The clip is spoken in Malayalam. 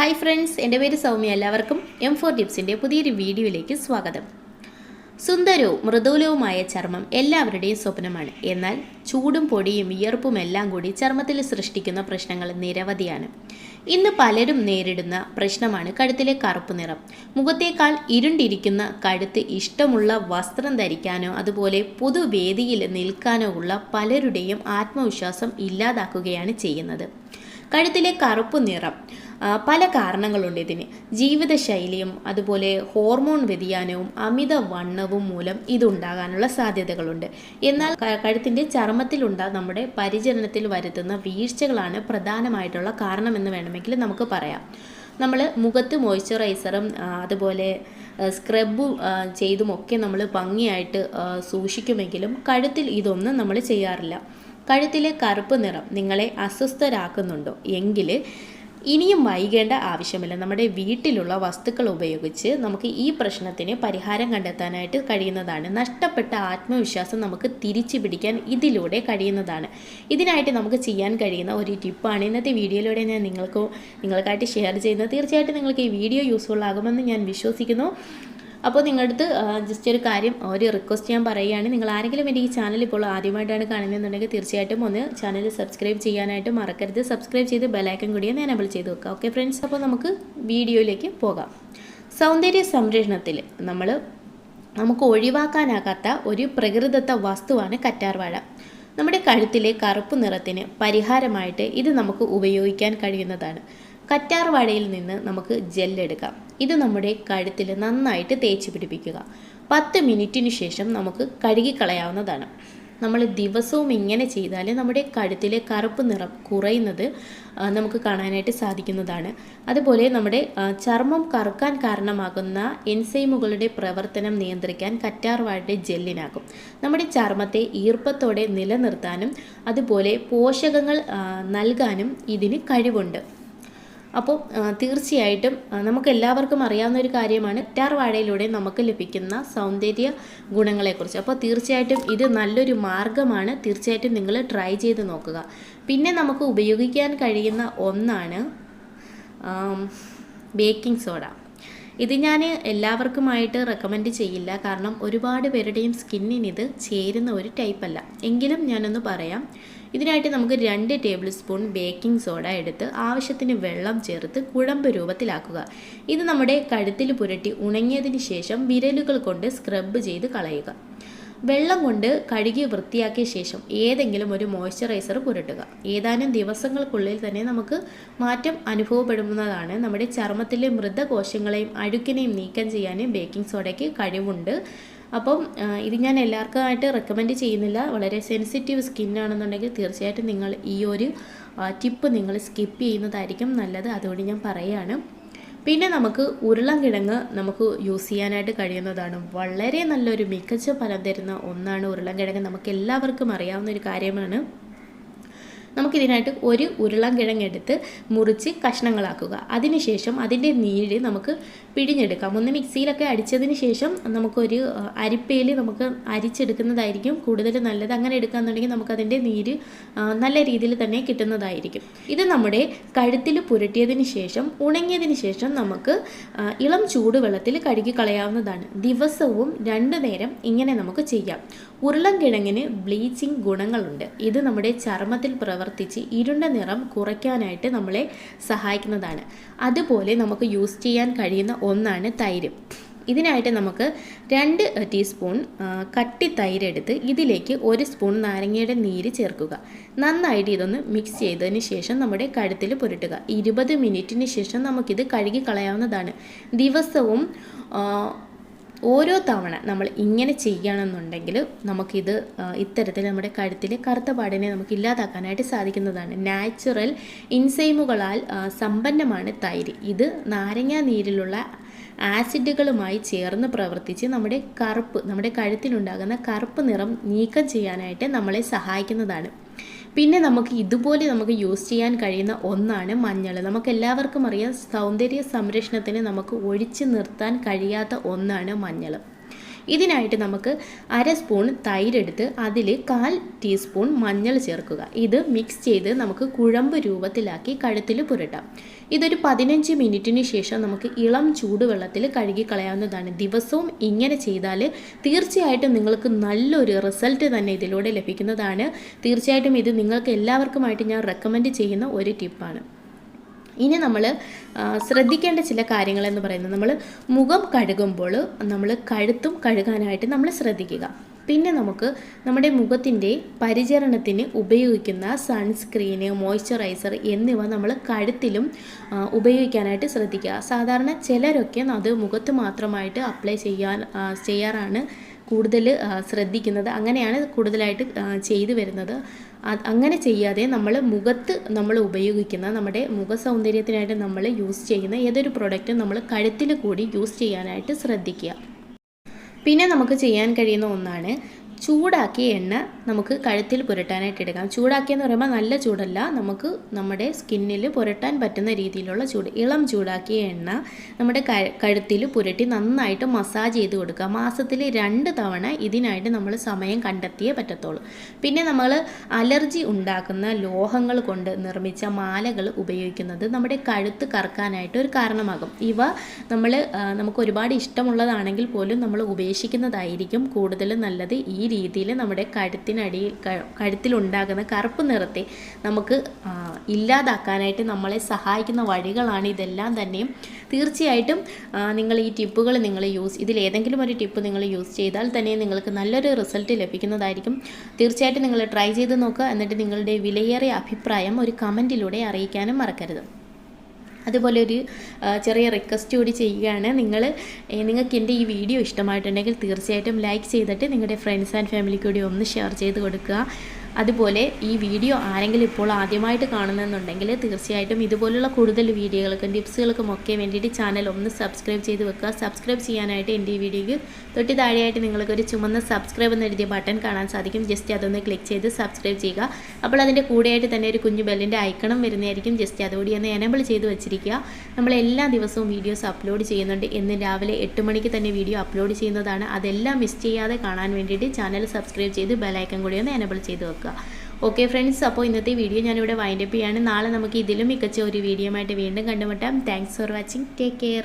ഹായ് ഫ്രണ്ട്സ് എന്റെ പേര് സൗമ്യ. എല്ലാവർക്കും എം ഫോർ ടിപ്സിന്റെ പുതിയൊരു വീഡിയോയിലേക്ക് സ്വാഗതം. സുന്ദരവും മൃദുലവുമായ ചർമ്മം എല്ലാവരുടെയും സ്വപ്നമാണ്. എന്നാൽ ചൂടും പൊടിയും വിയർപ്പും എല്ലാം കൂടി ചർമ്മത്തിൽ സൃഷ്ടിക്കുന്ന പ്രശ്നങ്ങൾ നിരവധിയാണ്. ഇന്ന് പലരും നേരിടുന്ന പ്രശ്നമാണ് കഴുത്തിലെ കറുപ്പ് നിറം. മുഖത്തേക്കാൾ ഇരുണ്ടിരിക്കുന്ന കഴുത്ത് ഇഷ്ടമുള്ള വസ്ത്രം ധരിക്കാനോ അതുപോലെ പൊതുവേദിയിൽ നിൽക്കാനോ ഉള്ള പലരുടെയും ആത്മവിശ്വാസം ഇല്ലാതാക്കുകയാണ് ചെയ്യുന്നത്. കഴുത്തിലെ കറുപ്പ് നിറം പല കാരണങ്ങളുണ്ട് ഇതിന്. ജീവിതശൈലിയും അതുപോലെ ഹോർമോൺ വ്യതിയാനവും അമിത വണ്ണവും മൂലം ഇതുണ്ടാകാനുള്ള സാധ്യതകളുണ്ട്. എന്നാൽ കഴുത്തിന്റെ ചർമ്മത്തിലുണ്ട നമ്മുടെ പരിചരണത്തിൽ വരുത്തുന്ന വീഴ്ചകളാണ് പ്രധാനമായിട്ടുള്ള കാരണമെന്ന് വേണമെങ്കിൽ നമുക്ക് പറയാം. നമ്മൾ മുഖത്ത് മോയ്സ്ചറൈസറും അതുപോലെ സ്ക്രബും ചെയ്തുമൊക്കെ നമ്മൾ ഭംഗിയായിട്ട് സൂക്ഷിക്കുമെങ്കിലും കഴുത്തിൽ ഇതൊന്നും നമ്മൾ ചെയ്യാറില്ല. കഴുത്തിലെ കറുപ്പ് നിറം നിങ്ങളെ അസ്വസ്ഥരാക്കുന്നുണ്ടോ? എങ്കിൽ ഇനിയും വൈകേണ്ട ആവശ്യമില്ല. നമ്മുടെ വീട്ടിലുള്ള വസ്തുക്കൾ ഉപയോഗിച്ച് നമുക്ക് ഈ പ്രശ്നത്തിന് പരിഹാരം കണ്ടെത്താനായിട്ട് കഴിയുന്നതാണ്. നഷ്ടപ്പെട്ട ആത്മവിശ്വാസം നമുക്ക് തിരിച്ചു പിടിക്കാൻ ഇതിലൂടെ കഴിയുന്നതാണ്. ഇതിനായിട്ട് നമുക്ക് ചെയ്യാൻ കഴിയുന്ന ഒരു ടിപ്പാണ് ഇന്നത്തെ വീഡിയോയിലൂടെ ഞാൻ നിങ്ങൾക്ക് നിങ്ങൾക്കായിട്ട് ഷെയർ ചെയ്യുന്നത്. തീർച്ചയായിട്ടും നിങ്ങൾക്ക് ഈ വീഡിയോ യൂസ്ഫുൾ ആകുമെന്ന് ഞാൻ വിശ്വസിക്കുന്നു. അപ്പോൾ നിങ്ങളുടെ അടുത്ത് ജസ്റ്റ് ഒരു കാര്യം ഒരു റിക്വസ്റ്റ് ഞാൻ പറയുകയാണ്. നിങ്ങൾ ആരെങ്കിലും എന്റെ ഈ ചാനൽ ഇപ്പോൾ ആദ്യമായിട്ടാണ് കാണുന്നതെന്നുണ്ടെങ്കിൽ തീർച്ചയായിട്ടും ഒന്ന് ചാനൽ സബ്സ്ക്രൈബ് ചെയ്യാനായിട്ട് മറക്കരുത്. സബ്സ്ക്രൈബ് ചെയ്ത് ബെലൈക്കൻ കൂടി ഞാൻ എനബിൾ ചെയ്ത് വെക്കുക. ഓക്കെ ഫ്രണ്ട്സ് അപ്പോൾ നമുക്ക് വീഡിയോയിലേക്ക് പോകാം. സൗന്ദര്യ സംരക്ഷണത്തിൽ നമ്മൾ നമുക്ക് ഒഴിവാക്കാനാകാത്ത ഒരു പ്രകൃതിദത്ത വസ്തുവാണ് കറ്റാർവാഴ. നമ്മുടെ കഴുത്തിലെ കറുപ്പ് നിറത്തിന് പരിഹാരമായിട്ട് ഇത് നമുക്ക് ഉപയോഗിക്കാൻ കഴിയുന്നതാണ്. കറ്റാർവാഴയിൽ നിന്ന് നമുക്ക് ജെല്ലെടുക്കാം ഇത് നമ്മുടെ കഴുത്തിൽ നന്നായിട്ട് തേച്ച് പിടിപ്പിക്കുക. പത്ത് മിനിറ്റിന് ശേഷം നമുക്ക് കഴുകിക്കളയാവുന്നതാണ്. നമ്മൾ ദിവസവും ഇങ്ങനെ ചെയ്താൽ നമ്മുടെ കഴുത്തിലെ കറുപ്പ് നിറം കുറയുന്നത് നമുക്ക് കാണാനായിട്ട് സാധിക്കുന്നതാണ്. അതുപോലെ നമ്മുടെ ചർമ്മം കറുക്കാൻ കാരണമാകുന്ന എൻസൈമുകളുടെ പ്രവർത്തനം നിയന്ത്രിക്കാൻ കറ്റാർവാഴയുടെ ജെല്ലിനാകും. നമ്മുടെ ചർമ്മത്തെ ഈർപ്പത്തോടെ നിലനിർത്താനും അതുപോലെ പോഷകങ്ങൾ നൽകാനും ഇതിന് കഴിവുണ്ട്. അപ്പോൾ തീർച്ചയായിട്ടും നമുക്ക് എല്ലാവർക്കും അറിയാവുന്ന ഒരു കാര്യമാണ് ടാർ വാഴയിലൂടെ നമുക്ക് ലഭിക്കുന്ന സൗന്ദര്യ ഗുണങ്ങളെക്കുറിച്ച്. അപ്പോൾ തീർച്ചയായിട്ടും ഇത് നല്ലൊരു മാർഗമാണ് തീർച്ചയായിട്ടും നിങ്ങൾ ട്രൈ ചെയ്ത് നോക്കുക. പിന്നെ നമുക്ക് ഉപയോഗിക്കാൻ കഴിയുന്ന ഒന്നാണ് ബേക്കിംഗ് സോഡ. ഇത് ഞാൻ എല്ലാവർക്കുമായിട്ട് റെക്കമെൻഡ് ചെയ്യില്ല കാരണം ഒരുപാട് പേരുടെയും സ്കിന്നിന് ഇത് ചേരുന്ന ഒരു ടൈപ്പല്ല. എങ്കിലും ഞാനൊന്ന് പറയാം ഇതിനായിട്ട് നമുക്ക് രണ്ട് ടേബിൾ സ്പൂൺ ബേക്കിംഗ് സോഡ എടുത്ത് ആവശ്യത്തിന് വെള്ളം ചേർത്ത് കുഴമ്പ് രൂപത്തിലാക്കുക. ഇത് നമ്മുടെ കഴുത്തിൽ പുരട്ടി ഉണങ്ങിയതിന് ശേഷം വിരലുകൾ കൊണ്ട് സ്ക്രബ് ചെയ്ത് കളയുക. വെള്ളം കൊണ്ട് കഴുകി വൃത്തിയാക്കിയ ശേഷം ഏതെങ്കിലും ഒരു മോയ്സ്ചറൈസർ പുരട്ടുക. ഏതാനും ദിവസങ്ങൾക്കുള്ളിൽ തന്നെ നമുക്ക് മാറ്റം അനുഭവപ്പെടുന്നതാണ്. നമ്മുടെ ചർമ്മത്തിലെ മൃതകോശങ്ങളെയും അഴുക്കിനെയും നീക്കം ചെയ്യാൻ ബേക്കിംഗ് സോഡയ്ക്ക് കഴിവുണ്ട്. അപ്പം ഇത് ഞാൻ എല്ലാവർക്കുമായിട്ട് റെക്കമെൻഡ് ചെയ്യുന്നില്ല. വളരെ സെൻസിറ്റീവ് സ്കിന്നാണെന്നുണ്ടെങ്കിൽ തീർച്ചയായിട്ടും നിങ്ങൾ ഈ ഒരു ടിപ്പ് നിങ്ങൾ സ്കിപ്പ് ചെയ്യുന്നതായിരിക്കും നല്ലത്. അതുകൊണ്ട് ഞാൻ പറയുകയാണ് പിന്നെ നമുക്ക് ഉരുളൻകിഴങ്ങ് നമുക്ക് യൂസ് ചെയ്യാനായിട്ട് കഴിയുന്നതാണ്. വളരെ നല്ലൊരു മികച്ച ഫലം തരുന്ന ഒന്നാണ് ഉരുളൻകിഴങ്ങ്. നമുക്ക് എല്ലാവർക്കും അറിയാവുന്ന ഒരു കാര്യമാണ്. നമുക്കിതിനായിട്ട് ഒരു ഉരുളക്കിഴങ്ങെടുത്ത് മുറിച്ച് കഷ്ണങ്ങളാക്കുക. അതിനുശേഷം അതിന്റെ നീര് നമുക്ക് പിഴിഞ്ഞെടുക്കാം. ഒന്ന് മിക്സിയിലൊക്കെ അടിച്ചതിന് ശേഷം നമുക്കൊരു അരിപ്പയിൽ നമുക്ക് അരിച്ചെടുക്കുന്നതായിരിക്കും. കൂടുതൽ നല്ലത് അങ്ങനെ എടുക്കുകയെന്നുണ്ടെങ്കിൽ നമുക്കതിന്റെ നീര് നല്ല രീതിയിൽ തന്നെ കിട്ടുന്നതായിരിക്കും. ഇത് നമ്മുടെ കഴുത്തിൽ പുരട്ടിയതിന് ശേഷം ഉണങ്ങിയതിന് ശേഷം നമുക്ക് ഇളം ചൂടുവെള്ളത്തിൽ കഴുകി കളയാവുന്നതാണ്. ദിവസവും രണ്ടു നേരം ഇങ്ങനെ നമുക്ക് ചെയ്യാം. ഉരുളൻകിഴങ്ങിന് ബ്ലീച്ചിങ് ഗുണങ്ങളുണ്ട്. ഇത് നമ്മുടെ ചർമ്മത്തിൽ പ്രവർത്തിച്ച് ഇരുണ്ട നിറം കുറയ്ക്കാനായിട്ട് നമ്മളെ സഹായിക്കുന്നതാണ്. അതുപോലെ നമുക്ക് യൂസ് ചെയ്യാൻ കഴിയുന്ന ഒന്നാണ് തൈര്. ഇതിനായിട്ട് നമുക്ക് രണ്ട് ടീസ്പൂൺ കട്ടി തൈര് എടുത്ത് ഇതിലേക്ക് ഒരു സ്പൂൺ നാരങ്ങയുടെ നീര് ചേർക്കുക. നന്നായിട്ട് ഇതൊന്ന് മിക്സ് ചെയ്തതിന് ശേഷം നമ്മുടെ കഴുത്തിൽ പുരട്ടുക. ഇരുപത് മിനിറ്റിന് ശേഷം നമുക്കിത് കഴുകി കളയാവുന്നതാണ്. ദിവസവും ഓരോ തവണ നമ്മൾ ഇങ്ങനെ ചെയ്യുകയാണെന്നുണ്ടെങ്കിൽ നമുക്കിത് ഇത്തരത്തിൽ നമ്മുടെ കഴുത്തിലെ കറുത്ത പാടിനെ നമുക്ക് ഇല്ലാതാക്കാനായിട്ട് സാധിക്കുന്നതാണ്. നാച്ചുറൽ ഇൻസൈമുകളാൽ സമ്പന്നമാണ് തൈര്. ഇത് നാരങ്ങ നീരിലുള്ള ആസിഡുകളുമായി ചേർന്ന് പ്രവർത്തിച്ച് നമ്മുടെ കറുപ്പ് നമ്മുടെ കഴുത്തിലുണ്ടാകുന്ന കറുപ്പ് നിറം നീക്കം ചെയ്യാനായിട്ട് നമ്മളെ സഹായിക്കുന്നതാണ്. പിന്നെ നമുക്ക് ഇതുപോലെ നമുക്ക് യൂസ് ചെയ്യാൻ കഴിയുന്ന ഒന്നാണ് മഞ്ഞൾ. നമുക്ക് എല്ലാവർക്കും അറിയാം സൗന്ദര്യ സംരക്ഷണത്തിന് നമുക്ക് ഒഴിച്ചു നിർത്താൻ കഴിയാത്ത ഒന്നാണ് മഞ്ഞൾ. ഇതിനായിട്ട് നമുക്ക് അര സ്പൂൺ തൈരെടുത്ത് അതിൽ കാൽ ടീസ്പൂൺ മഞ്ഞൾ ചേർക്കുക. ഇത് മിക്സ് ചെയ്ത് നമുക്ക് കുഴമ്പ് രൂപത്തിലാക്കി കഴുത്തിൽ പുരട്ടാം. ഇതൊരു പതിനഞ്ച് മിനിറ്റിന് ശേഷം നമുക്ക് ഇളം ചൂടുവെള്ളത്തിൽ കഴുകി കളയാവുന്നതാണ് ദിവസവും ഇങ്ങനെ ചെയ്താൽ തീർച്ചയായിട്ടും നിങ്ങൾക്ക് നല്ലൊരു റിസൾട്ട് തന്നെ ഇതിലൂടെ ലഭിക്കുന്നതാണ്. തീർച്ചയായിട്ടും ഇത് നിങ്ങൾക്ക് എല്ലാവർക്കുമായിട്ട് ഞാൻ റെക്കമെൻഡ് ചെയ്യുന്ന ഒരു ടിപ്പാണ്. ഇനി നമ്മൾ ശ്രദ്ധിക്കേണ്ട ചില കാര്യങ്ങളെന്ന് പറയുന്നത് നമ്മൾ മുഖം കഴുകുമ്പോൾ നമ്മൾ കഴുത്തും കഴുകാനായിട്ട് നമ്മൾ ശ്രദ്ധിക്കുക. പിന്നെ നമുക്ക് നമ്മുടെ മുഖത്തിന്റെ പരിചരണത്തിന് ഉപയോഗിക്കുന്ന സൺസ്ക്രീന് മോയ്സ്ചറൈസർ എന്നിവ നമ്മൾ കഴുത്തിലും ഉപയോഗിക്കാനായിട്ട് ശ്രദ്ധിക്കുക. സാധാരണ ചിലരൊക്കെ അത് മുഖത്ത് മാത്രമായിട്ട് അപ്ലൈ ചെയ്യാൻ ചെയ്യാറാണ് കൂടുതൽ ശ്രദ്ധിക്കുന്നത്. അങ്ങനെയാണ് കൂടുതലായിട്ട് ചെയ്തു വരുന്നത്. അങ്ങനെ ചെയ്യാതെ നമ്മൾ മുഖത്ത് നമ്മൾ ഉപയോഗിക്കുന്ന നമ്മുടെ മുഖ സൗന്ദര്യത്തിനായിട്ട് നമ്മൾ യൂസ് ചെയ്യുന്ന ഏതൊരു പ്രൊഡക്റ്റും നമ്മൾ കഴുത്തിൽ കൂടി യൂസ് ചെയ്യാനായിട്ട് ശ്രദ്ധിക്കുക. പിന്നെ നമുക്ക് ചെയ്യാൻ കഴിയുന്ന ഒന്നാണ് ചൂടാക്കിയ എണ്ണ നമുക്ക് കഴുത്തിൽ പുരട്ടാനായിട്ട് എടുക്കാം. ചൂടാക്കിയെന്ന് പറയുമ്പോൾ നല്ല ചൂടല്ല. നമുക്ക് നമ്മുടെ സ്കിന്നിൽ പുരട്ടാൻ പറ്റുന്ന രീതിയിലുള്ള ചൂട് ഇളം ചൂടാക്കിയ എണ്ണ നമ്മുടെ കഴുത്തിൽ പുരട്ടി നന്നായിട്ട് മസാജ് ചെയ്ത് കൊടുക്കുക. മാസത്തിൽ രണ്ട് തവണ ഇതിനായിട്ട് നമ്മൾ സമയം കണ്ടെത്തിയേ പറ്റത്തുള്ളൂ. പിന്നെ നമ്മൾ അലർജി ഉണ്ടാക്കുന്ന ലോഹങ്ങൾ കൊണ്ട് നിർമ്മിച്ച മാലകൾ ഉപയോഗിക്കുന്നത് നമ്മുടെ കഴുത്ത് കറക്കാനായിട്ട് ഒരു കാരണമാകും. ഇവ നമ്മൾ നമുക്ക് ഒരുപാട് ഇഷ്ടമുള്ളതാണെങ്കിൽ പോലും നമ്മൾ ഉപേക്ഷിക്കുന്നതായിരിക്കും കൂടുതൽ നല്ലത്. ഈ രീതിയിൽ നമ്മുടെ കഴുത്തിനടിയിൽ കഴുത്തിലുണ്ടാകുന്ന കറുപ്പ് നിറത്തെ നമുക്ക് ഇല്ലാതാക്കാനായിട്ട് നമ്മളെ സഹായിക്കുന്ന വഴികളാണ് ഇതെല്ലാം തന്നെയും. തീർച്ചയായിട്ടും നിങ്ങൾ ഈ ടിപ്പുകൾ നിങ്ങൾ യൂസ് ഇതിൽ ഏതെങ്കിലും ഒരു ടിപ്പ് നിങ്ങൾ യൂസ് ചെയ്താൽ തന്നെ നിങ്ങൾക്ക് നല്ലൊരു റിസൾട്ട് ലഭിക്കുന്നതായിരിക്കും. തീർച്ചയായിട്ടും നിങ്ങൾ ട്രൈ ചെയ്ത് നോക്കുക. എന്നിട്ട് നിങ്ങളുടെ വിലയേറിയ അഭിപ്രായം ഒരു കമന്റിലൂടെ അറിയിക്കാനും മറക്കരുത്. അതുപോലെ ഒരു ചെറിയ റിക്വസ്റ്റ് കൂടി ചെയ്യുകയാണ്. നിങ്ങൾ നിങ്ങൾക്ക് എന്റെ ഈ വീഡിയോ ഇഷ്ടമായിട്ടുണ്ടെങ്കിൽ തീർച്ചയായിട്ടും ലൈക്ക് ചെയ്തിട്ട് നിങ്ങളുടെ ഫ്രണ്ട്സ് ആൻഡ് ഫാമിലിക്ക് കൂടി ഒന്ന് ഷെയർ ചെയ്ത് കൊടുക്കുക. അതുപോലെ ഈ വീഡിയോ ആരെങ്കിലും ഇപ്പോൾ ആദ്യമായിട്ട് കാണുന്നെന്നുണ്ടെങ്കിൽ തീർച്ചയായിട്ടും ഇതുപോലുള്ള കൂടുതൽ വീഡിയോകൾക്കും ടിപ്സുകൾക്കും ഒക്കെ വേണ്ടിയിട്ട് ചാനൽ ഒന്ന് സബ്സ്ക്രൈബ് ചെയ്ത് വെക്കുക. സബ്സ്ക്രൈബ് ചെയ്യാനായിട്ട് എന്റെ ഈ വീഡിയോയ്ക്ക് തൊട്ട് താഴെയായിട്ട് നിങ്ങൾക്കൊരു ചുമന്ന സബ്സ്ക്രൈബ് എന്ന് എഴുതിയ ബട്ടൺ കാണാൻ സാധിക്കും. ജസ്റ്റ് അതൊന്ന് ക്ലിക്ക് ചെയ്ത് സബ്സ്ക്രൈബ് ചെയ്യുക. അപ്പോൾ അതിന്റെ കൂടെയായിട്ട് തന്നെ ഒരു കുഞ്ഞു ബെല്ലിന്റെ ഐക്കണം വരുന്നതായിരിക്കും. ജസ്റ്റ് അതുകൂടി ഒന്ന് എനബിൾ ചെയ്ത് വെച്ചിരിക്കുക. നമ്മൾ എല്ലാ ദിവസവും വീഡിയോസ് അപ്ലോഡ് ചെയ്യുന്നുണ്ട്. എന്ന് രാവിലെ എട്ട് മണിക്ക് തന്നെ വീഡിയോ അപ്ലോഡ് ചെയ്യുന്നതാണ്. അതെല്ലാം മിസ് ചെയ്യാതെ കാണാൻ വേണ്ടിയിട്ട് ചാനൽ സബ്സ്ക്രൈബ് ചെയ്ത് ബെലൈക്കൺ കൂടി ഒന്ന് എനബിൾ ചെയ്ത് വെക്കുക. ഓക്കെ ഫ്രണ്ട്സ് അപ്പോൾ ഇന്നത്തെ വീഡിയോ ഞാനിവിടെ വൈൻഡപ്പ് ചെയ്യാണ്. നാളെ നമുക്ക് ഇതിലും മികച്ച ഒരു വീഡിയോ ആയിട്ട് വീണ്ടും കണ്ടുമുട്ടാം. Thanks for watching take care